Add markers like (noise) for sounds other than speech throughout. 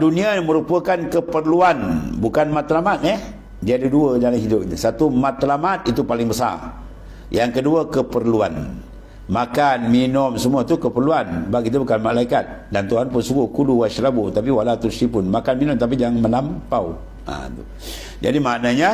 dunia merupakan keperluan bukan matlamat eh? Dia ada dua dalam hidup ini satu matlamat itu paling besar. Yang kedua keperluan. Makan minum semua tu keperluan. Bagi kita bukan malaikat. Dan Tuhan pun suruh kulu washrabu tapi wala tusyrifun makan minum tapi jangan melampau. Ha, tu. jadi maknanya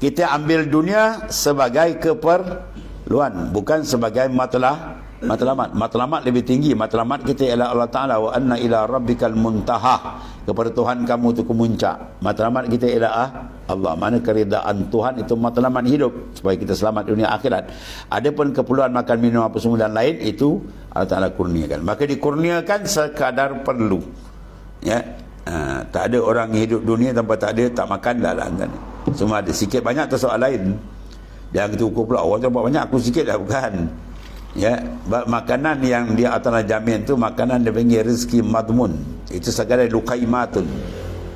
kita ambil dunia sebagai keperluan bukan sebagai matlah matlamat matlamat lebih tinggi. Matlamat kita ialah Allah Taala. Wa anna ila rabbikal muntaha kepada Tuhan kamu tu kemuncak. Matlamat kita ialah ah, Allah. Mana keridaan Tuhan itu matlamat hidup. Supaya kita selamat dunia akhirat. Adapun keperluan makan minum apa semua dan lain itu Allah Taala kurniakan. Maka dikurniakan sekadar perlu. Ya. Ha, tak ada orang hidup dunia tanpa tak ada tak makan dah lah kan. Semua ada sikit banyak tu soal lain. Jangan kita ukur pula. Orang tu banyak aku sikit dah bukan ya makanan yang dia atas jamin tu makanan dia panggil rezeki madmun. Itu sekadar lukaimatun.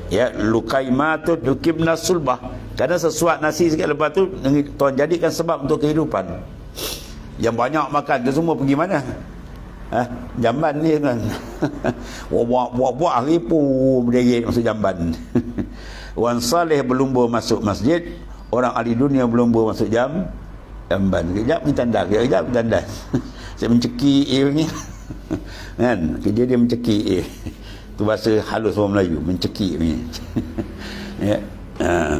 Ya lukaimatun dukibna sulbah. Kadang sesuat nasi sikit lepas tu Tuhan jadikan sebab untuk kehidupan. Yang banyak makan tu semua pergi mana? Ha? jamban ni kan (laughs) buat-buat pun berdiri masuk jamban. (laughs) Wan Saleh berlumba masuk masjid orang ahli dunia berlumba masuk jam jamban kejap ni tandas kejap tanda (laughs) saya menceki A ni. (laughs) Kan? Kerja dia menceki A tu bahasa halus orang Melayu menceki ni. (laughs) Ya. Uh,